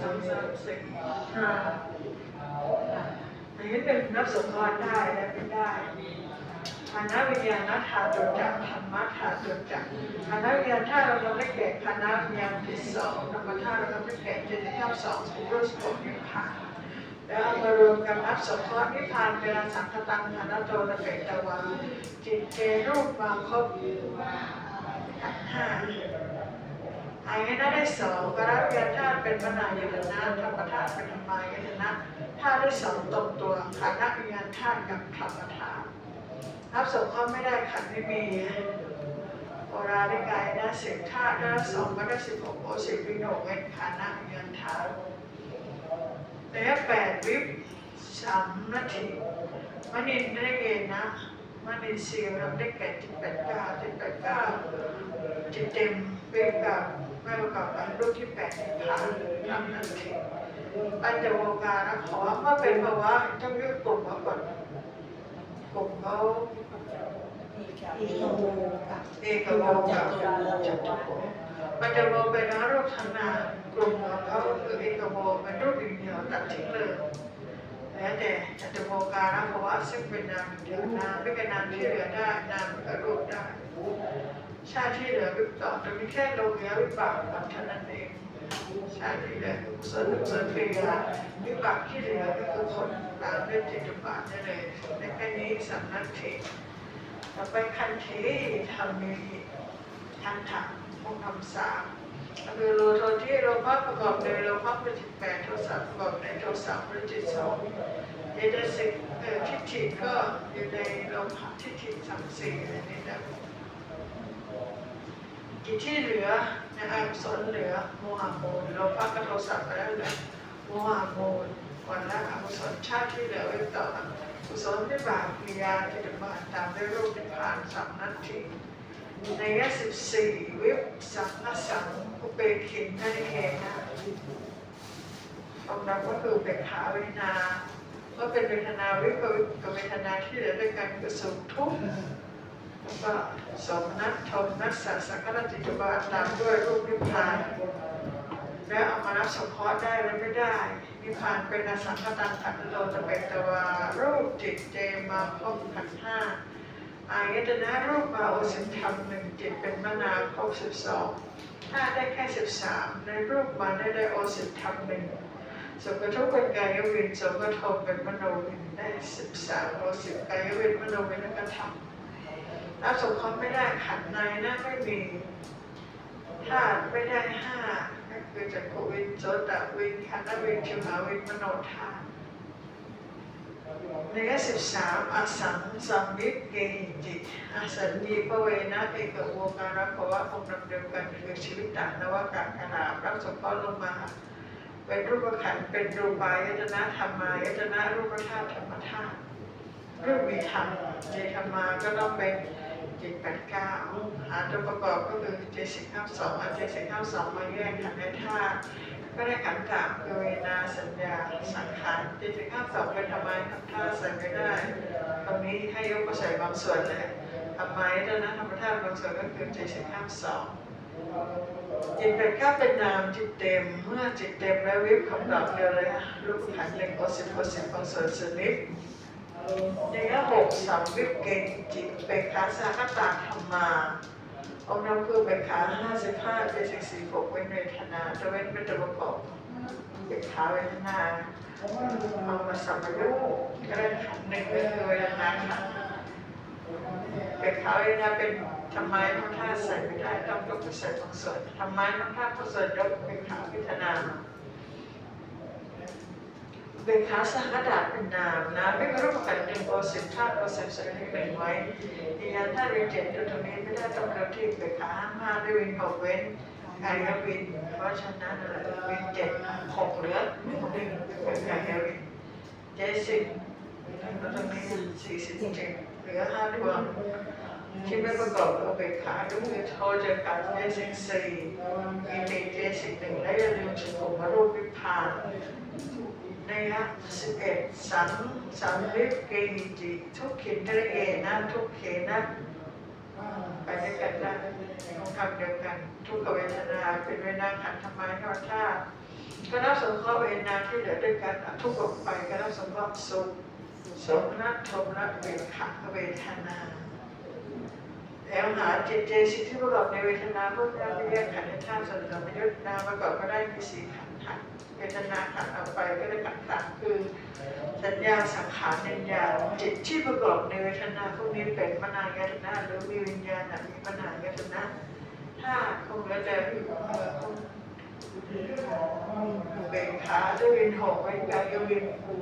สามสามสี่ห้าอันนี้หนึ่งนับสมพรได้และไม่ได้คณะวิญญาณธาตุจักรธรรมะธาตุจักรคณะวิญญาณธาตุเราได้แก่คณะวิญญาณที่สองธรรมธาตุเราได้แก่เจ็ดสิบเก้าสองสิบรูปสิบหกนิพพานแล้วเอามารวมกันนับสมพรนิพพานเป็นสังคตังคณะโตระเบตวาจิตเจรูปมางครบขันห้า อายนะได้สองกราวิยธาตุเป็นมนายตนะธรรมธาตุเป็นธรรมายตนะธาตุได้สองตรงตัวขันธ์วิญญาณธาตุกับธรรมธาตุนับสงเคราไม่ได้ขันธ์ไม่มีโอราได้กายนะสิบธาตุได้สองก็ได้สิบหกโอสิบวิโนเวนขันธ์วิญญาณธาตุระยะแปดวิบสามนาทีมณินได้เกณฑ์นะ มณินสีเราได้แก่จิตแปดเก้าจิตแปดเก้าจิตเต็มเป็นกับไม่ประกอบกับรูปที่แปดผ่านทำนันทีปัญจโวการนะขอว่าเป็นภาวะต้องยึดกลุ่มมาก่อนกลุ่มเขาเอกโมกับเอกโวกับจัตุโวปัญจโวเป็นรูปธนากลุ่มของเขาคือเอกโวเป็นรูปอย่างเดียวตัดทิ้งเลย แล้วแต่จัตุโวการะภาวะซึ่งเป็นนามเดียวนามไม่เป็นนามที่เหลือได้นามเป็นรูปได้ ชาติที่เหลือวิปต่อจะมีแค่โลกยวิบากก่อนเท่านั้นเอง ชาติที่เหลือคือกุศลกุศลเพียาวิบากที่เหลือก็คือคนตามด้วยจิตบาทได้เลยในแค่นี้สำนักเทต่อไปคันเททำมีทันถังพงคำสาม คือโลโทที่โลภะประกอบโดยโลภะเป็นจิตแปดโทสะประกอบในโทสะเป็นจิตสองเจตสิกเอ่อทิฏฐิก็อยู่ในโลภะทิฏฐิสามสี่ในนี้นะกิจที่เหลือในอากุศลเหลือโมหะโมลโลภะกับโทสะไปแล้วเหลือโมหะโมลวันละอกุศลชาติที่เหลือไว้ต่อกุศลที่บาปปิยาจิตบาทตามด้วยรูปนิพพานสามนาที ในยะสิบสี่วิปสังนสังอุเบกินนันเองนะตรงนั้นก็คือเบกขาเวทนาก็เป็นเวทนาวิปวิปกับเวทนาที่เหลือด้วยกันคือสุขทุกข์แล้วก็สมนัตทมนัสสะสังฆรติจบาตามด้วยรูปนิพพานและเอามารับสงเคราะห์ได้และไม่ได้นิพพานเป็นอสังขตังขันโลตะเปตวารูปจิตเจมาพบขันห้า อายตนะรูปมาโอสิธรรมหนึ่งจิตเป็นมนาครบสิบสองถ้าได้แค่สิบสามในรูปมาได้ได้โอสิธรรมหนึ่งสมกระทบเป็นกายวินสมกระทบเป็นมโนวินได้สิบสามโอสิกายวินมโนวินและกระทำรับสงเคราะห์ไม่ได้ขันธ์ในนะไม่มีธาตุไม่ได้ห้าก็คือจักรวินโสตวินขันธวินชิวหาวินมโนธาตุ ในยะสิบสามอสังสัมมิตเกหิจิอสัญญีปเวนะเอกโวการะภวะองค์นำเดียวกันคือชีวิตต่างนวากาขณะรับสงเครลงมา เป็นรูปขันเป็นรูปายตนะธรรมายตนะรูปธาตุธรรมธาตุรูปมีธรรมในธรรมาก็ต้องเป็นจิตแปดเก้าหาตัวประกอบก็คือเจสิกข้าสองเอาเจสิกข้าสองมาแยกขันธ์ในธาตุก็ได้ขันธ์สามคือเวนาสัญญาสังขารเจสิกข้าสองเป็นทำไมาตุใส่ ไม่ได้ ตรงนี้ให้ยกมาใส่บางส่วนเลยทำไมเท่านั้นธรรมธาตุบางส่วนก็คือเจสิกข้าสองจิตแปดเก้าเป็นนามจิตเต็ม เมื่อจิตเต็มแล้ววิบคำตอบเดียวเลยอะรูปขันธ์หนึ่งโอสิบโอสิบบางส่วนสนิทในยะหกสัมวิปเกณจิตเบกขาสาคตาธรรมาองค์นั้นคือเบกขาห้าสิบห้าเจ็ดสิบสี่หกเว้นเวทนาจะเว้นเป็นตัวประกอบ เบกขาเวทนาเอามาสัมปยุกต์ก็ได้ขันธ์หนึ่งก็คือเวทนาขันธ์เบกขาเวทนาเป็นทำไมทั้งท่าใส่ไม่ได้ต้องยกไปใส่บางส่วนทำไมทั้งท่าตุบางส่วนยกเบกขาเวทนาเป็นคาสหดาเป็นนามนะไม่รู้กันหนึ่งโอสิบธาตุโอสิบสนิทหนึ่งไว้ดิยันถ้าเรียนเจ็ดตรงนี้ไม่ได้ต้องเริ่มที่เป็นขาห้าห้าด้วยวินหกเว้น กายวิน เพราะฉะนั้นวินเจ็ดหกเหลือหนึ่งเป็นกายวินเจ็ดสิบตัวตรงนี้สี่สิบเจ็ดเหลือห้าดวงที่ไม่ประกอบกับเป็นขาดูคือโทจะกการเจสิกสี่มีติเจสิกหนึ่งและอย่าลืมสุขุมรูปวิพานในยะสิบเอ็ดสังสังวิปเกหิจิทุกขินทะเอนะทุกเขนะไปด้วยกันได้ คำเดียวกัน ทุกขเวทนาเป็นเวทนาขันธ์ธรรมะธรรมชาติก็นับสงเคราะห์เวทนาที่เหลือด้วยกันทุกข์ออกไปก็นับสงเคราะห์สุขสมนัตโทมนัตเวทขาเวทนาแล้วหาจิตเจสิที่ประกอบในเวทนาพวกนั้นเรียกขันธ์ธาตุส่วนสมยุทธนาประกอบก็ได้มีสี่ขันธ์เวทนาขันธ์ออกไปก็ได้ขันธ์สามคือ สัญญาสังขารวิญญาณจิตที่ประกอบในเวทนาพวกนี้เป็นมนายตนะหรือมีวิญญาณมีมนายตนะ ถ้าคงแล้วแต่อยู่เอ่อคงเบงขาด้วยวินหอกวินกายวินผู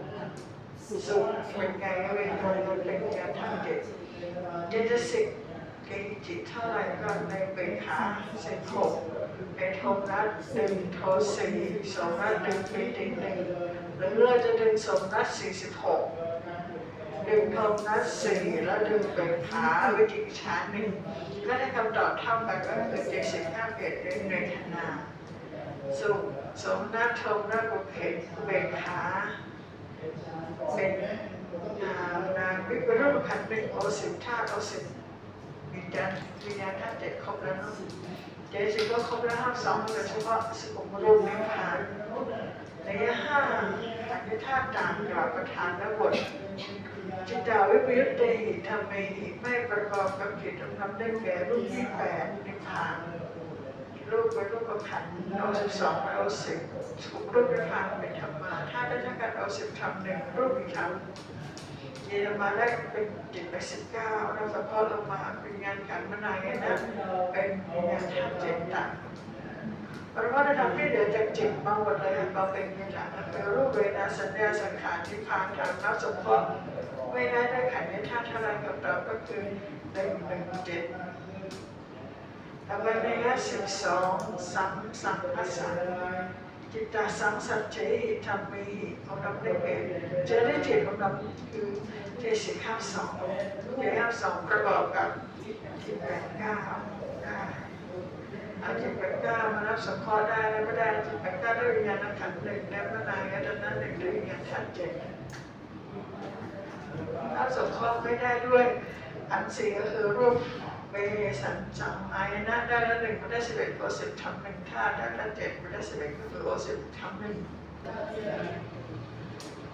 สุขเป็นกายวินโทเป็นการทำจิตเจตสิกเกจิตเท่าไรก็ในเบขาสิบหกในโทนัสหนึ่งโทสี่สองนัสหนึ่งปีติหนึ่งหรือเราจะดึงสองนัสสี่สิบหก ดึงโทนัสสี่แล้วดึงเบขาวิจิกิจฉาหนึ่งก็ได้คำตอบเท่ากันก็คือเจ็ดสิบห้าเปลี่ยนด้วยในธนาสุขสมนัสโทนัสบุเพเบขาเป็นนามนามวิปรุปขันธ์เป็นโอสิบธาโอสิบวิญญาณวิญญาณธาเจ็ดครบแล้วเนาะเจสิก็ครบแล้วห้าสองโดยเฉพาะสุขุมรูปนิพพานในห้าาตุต่างกราบประธานและบทจิตาวิปยุตเตหิธรรมเมหิไม่ประกอบกับจิตทำได้แก่รูปที่แปดนิพพานรูปเป็นรูปขันธ์เอาสิบสองเอาสิบสุขุมรูปนิพพานธ์เป็นธรรมาถ้าได้ทั้งการเอาสิบทำหนึ่งรูปอีกทำเยอรมันได้เป็นจิตไปสิบเก้าแล้วสัพพะลงมาเป็นงานการมนายนะเป็นงานทางจิตต่าง เพราะว่าระดับที่เหลือจากจิตมาหมดเลยมางเป็นเวลาเป็นรูปเวทนาสัญญาสังขารที่ผ่านทางนับสมพรไม่ได้ได้ขันธ์ในธาตุเท่าไรกับเราก็คือหนึ่งหนึ่งเจ็ดแต่วันในยสิบสองสัมสัมภาษาจิตตาสังสัจเจธรรมเมหิของเราได้เป็นเจอได้จิตของเราคือเจสิกห้าสองเจห้าสองประกอบกับจิตแปดเก้า อาจิตแปดก้ามารับสังเคราะห์ได้แล้วก็ได้จิตแปดก้าด้วยวิญญาณขันธ์หนึ่งแล้วก็นายยตนะหนึ่งด้วยวิญญาณธาตุเจ็ดรับสังเคราะห์ไม่ได้ด้วยอันสี่ก็คือรูปเวสันจังอนะได้ละหนึ่งก็ได้สิบเอ็ดก็สิบทำหนึ่งธาตุได้ละเจ็ดก็ได้สิบเอ็ดก็คือโอสิบทำหนึ่ง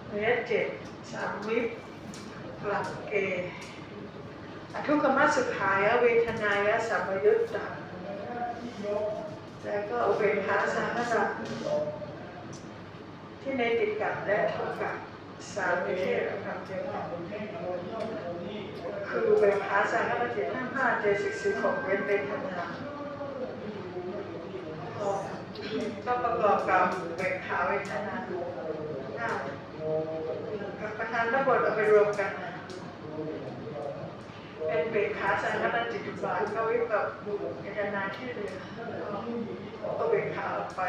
เนื้อเจ็ดสามวิปหลักเกอทุกขมัสสุขายะเวทนายะสัมยุตตา แล้วก็อุเบกขาสังขารที่ในติดกับและทุกกับสามวิเทศธรรมเจ้าคืออเวทขาสังฆปฏิทั้งห้าเจสิกสิบหกเว้นเวทนาก็ประกอบกับเวทขาเวทนาหน้าประธานระบบเอาไปรวมกันนะ เป็นเวทขาสังฆปฏิจุบาลก็วิกับเวทนนานที่เลือก็เวทขาออกไป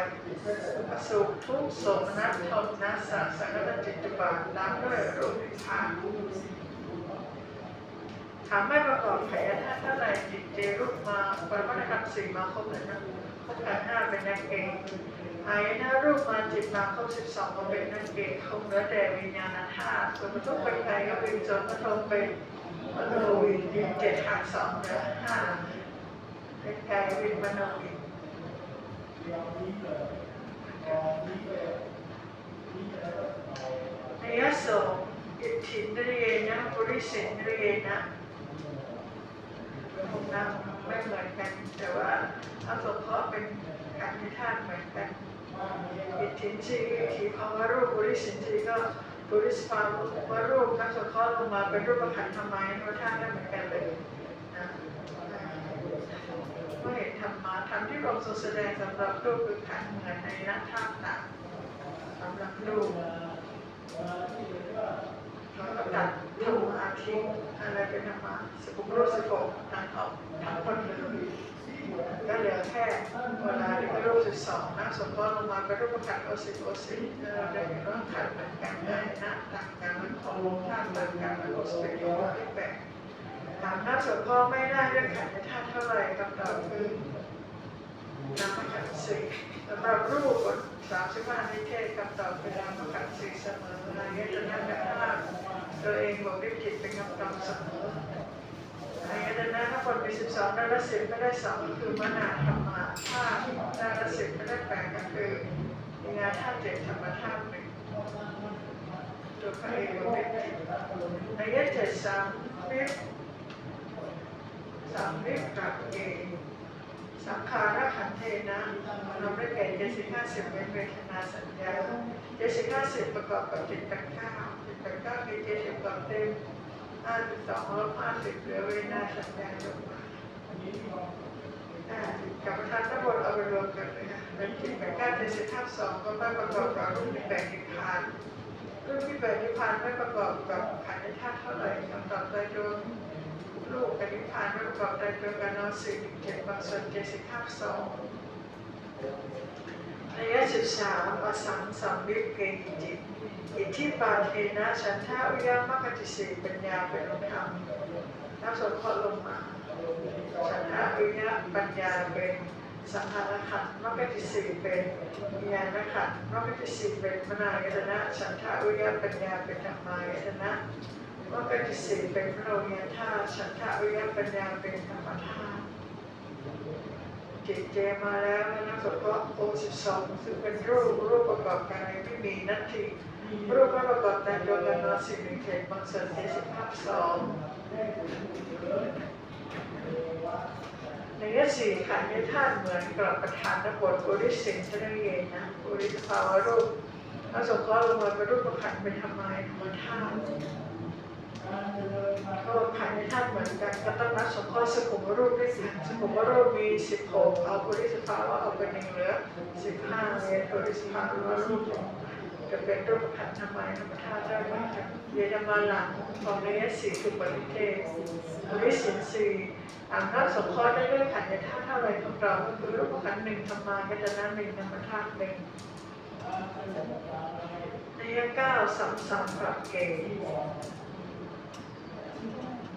สุขทุกโสมนัสทนนัสสะสังฆปฏิจุบาลตามด้วยรูปฌานถามไม่ประกอบแผลถ้าเท่าไรจิตเจรุปมาปรมัตถธรรมสี่งมาครบเลยนะครบกันห้าเป็นนักเกงหายหน้ารูปมาจิตมาครบสิบสองก็เป็นนักเกงคงเหลือแต่วิญญาณธาตุส่วนมันต้องเป็นไงก็เป็นจนมันต้องเป็น มโนวิญญาณเจ็ดหักสองเหลือห้าเป็นกายวิญมโนวิญในยโสอิทธินเรียนะปุริสินเรียนะคงนำไม่เหมือนกัน แต่ว่าเอาสงเคราะห์เป็นการพิธาตุเหมือนกันอิทธินชีอิทธิภาวรูปบุริสินชีก็ บุริสภาวรูปนักสงเคราะห์ลงมาเป็นรูปขันธ์ทำไมว่าธาตุได้เหมือนกันเลยนะก็เห็นธรรมะธรรมที่เราทรงแสดงสำหรับรูปคือขันธ์เหมือนในนักธาตุต่างสำหรับรูปแล้วก็ตัดธรรมะทิ้งอะไรเป็นธรรมะสกุลรูปสกุลตัดออกทั้งหมดเลย ก็เหลือแค่เวลาที่เป็นรูปสิบสองนะสมมติลงมาเป็นรูปขันธ์โอสิบโอสิบเราได้เห็นว่าขันเหมือนกันได้นะต่างกันมันของลงธาต่างกันมันโอสเป็นโยที่แปดถามนักสมมติไม่ได้เรื่องขันธ์ในธาตุเท่าไหร่คำตอบคือนามขันสี่สำหรับรูปสามสิบห้านิเทศคำตอบคือนามขันสี่เสมออายตนะแบบห้าตัวเองบอกด้วยจิตเป็นคำตอบเสมออในยตนะถ้า คนมีสิบสองได้ละสิบก็ได้สองก็คือมนาธรรมะถ้าได้ละสิบก็ได้แปดก็คือมีงานธาตุเจ็ดธรรมธาตุหนึ่งตัวพระเอกเป็นในยเจ็ดสามนิพสามนิพกับเอกสังขารขันเทนะเราได้แก่เจสิบห้าสิบเป็นเวทนาสัญญาเจสิบห้าสิบประกอบกับจิตแปดเก้าจิตแปดเก้าคือเจ็ดสิบกับเต็ม ห้าสิบสองลบห้าสิบเหลือเวนาสัญญาลงมากับประธานทั้งหมดเอาไปรวมกันเลยค่ะเป็นที่แปดเก้าเจ็ดสิบห้าสองก็ไม่ประกอบกับรูปที่แปดนิพพานรูปที่แปดนิพพานไม่ประกอบกับขันธ์ธาตุเท่าไหร่คำตอบได้ดวงลูกกับนิพพานไม่ประกอบได้ดวงกันนอนสี่เจ็ดบางส่วนเจ็ดสิบห้าสอง ระยะสิบสามอสังสัมวิปเกหิจิตอิทธิปาเทนะฉันทาอุยามกติสีปัญญาเป็นองค์ธรรมนับสนข้อลงมาฉันทาอุยาปัญญาเป็นสังขารขันมกติสีเป็นวิญญาณขันมกติสีเป็นมนายตนะฉันทาอุยาปัญญาเป็นธรรมายตนะมกติสีเป็นพระโลยธาตุฉันทาอุยาปัญญาเป็นธรรมธาตุ จิตเจมาแล้วนะสนก็โอสิบสองซึ่งเป็นรูปรูปประกอบกายไม่มีนัตถิรูปประกอบแต่โยกันนสิ่งหนึ่งเขตบางส่วนที่สิบภาพสองในยะสี่ขันธ์ในธาตุเหมือนกับประธานนบทปุริสิงชนเยนนะปุริสภาวะรูปถ้าสงเคราะห์ลงมาเป็นรูปประขันธ์เป็นธรรมายธรรมธาตุ ก็ขันธ์ในธาตุเหมือนกันก็ต้องนับสงเคราะห์สกุลรูปได้สิสกุลรูปมีสิบหกเอาปุริสุทธาวะเอาเป็นหนึ่งเหลือสิบห้าเยนปุริสุทธาวะรูปจะเป็นรูปขันธ์ทำไมธรรมธาตุได้ไหมเยนมาหลังของในยสี่คือปริเทศบริสินสีอ่านนับสงเคราได้ด้วยขันธ์ในธาตุเท่าไรของเราก็คือรูปขันหนึ่งธรรมาก็จะนั้นหนึ่งธรรมธาตุหนึ่งในยเก้าสัมสัมปรับเก ณฑ์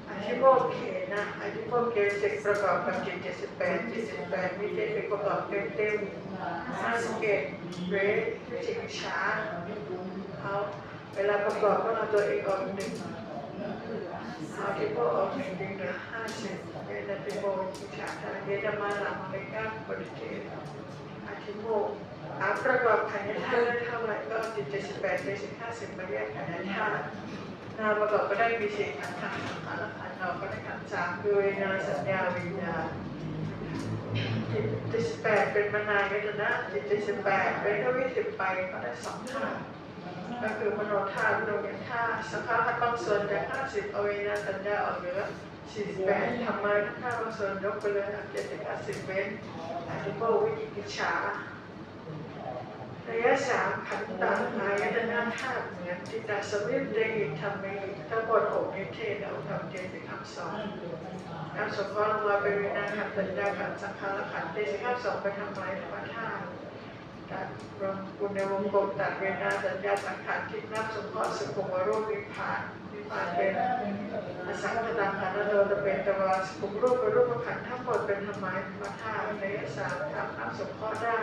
อาชิโบเขนะอาชิโบเกสิประกอบกับจิตเจ็ดสิบแปดเจิตสิบแปดมีเจ็ดสิบประกอบเต็มเต็มห้าสิบเกตเรทจิตช้าเอาเวลาประกอบก็เอาตัวเองออกหนึ่งเอาที่โบออกหนึ่งดึงเหลือห้าสิบเวลาที่โบที่ฉาทางเยนมาหลังในก้าบริเกตอาทิโบอาประกอบขันธ์ธาตุได้เท่าไหร่ก็จิตเจ็ดสิบแปดเจ็ดสิบห้าสิบมาแยกขันธ์ธาตุ นาประกอบก็ได้มีสี่ขันธ์ขันธ์ขันธ์ขันธ์นอกก็ได้ขันธ์สามคือนาสัญญาวิญญาณจิตเจ็ดสิบแปดเป็นมนายตนนะจิตเจ็ดสิบแปดเป็นทวิสิบไปก็ได้สองธาตุก็คือมโนธาตุโนยธาตุสภาพบางส่วนจากห้าสิบเอาเวนาสัญญาออกเหลือสี่สิบแปดทำไมถ้าบางส่วนยกไปเลยเจ็ดสิบห้าสิบเว้นอาทิโบวิจิกิจฉา ระยะสามขันตังอายตนะธาตุเหมือนจิตตสมิทเดหิทำเมทั้งหมดหกนิเทศเอาทำเจ็ดสิบห้าสองนำสมควรลงมาเป็นวินาขันตัญญาขันสังขารขันเจ็ดสิบห้าสองไปทำลายธรรมธาตุตัดรวมคุณในวงกลมตัดเวนาสัญญาสังขารที่นับสมพรสุภวรูปนิพพานนิพพาน เป็นอสังขตังขันธโดจะเป็นตวาสุภรูปเป็นรูปขันธ์ทั้งหมดเป็นธรรมะธรรมธาตุในสามทำนับสมพรได้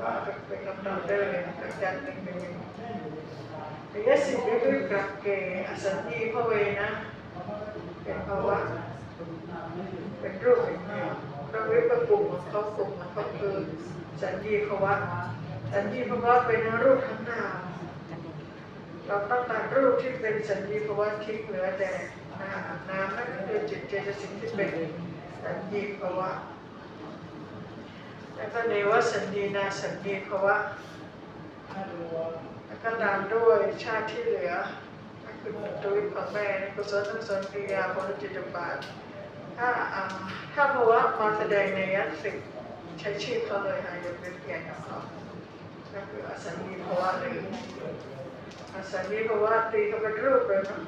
ว่าเป็นคำตอบได้เลยหลังจากหนึ่งหนึ่งในยสิบด้วยด้วยกลับเกอสัญญีพระเวนะเป็นภาวะเป็นรูปอย่างเดียวเราเรียกว่ากลุ่มของเขากลุ่มของเขาคือสัญญีภาวะสัญญีภาวะเป็นรูปทั้งนาม เราต้องการรูปที่เป็นสัญญีภาวะทิ้งเหลือแต่นามนามนั่นคือจิตเจตสิกที่เป็นสัญญีภาวะแล้วก็เนวสัญญีนาสัญญีภาวะแล้วก็ตามด้วยชาติที่เหลือก็คือตัววิของแม่กุศลทั้งสนกิริยาพลจิตบาทถ้าอ่าถ้าภาวะมาแสดงในยัตสิกใช้ชื่อเขาเลยค่ะยกเว้นเกียรติกับเขาก็คืออสัญญีภาวะหรือ อสัญญีภาวะตีก็เป็นรูปเลยนะ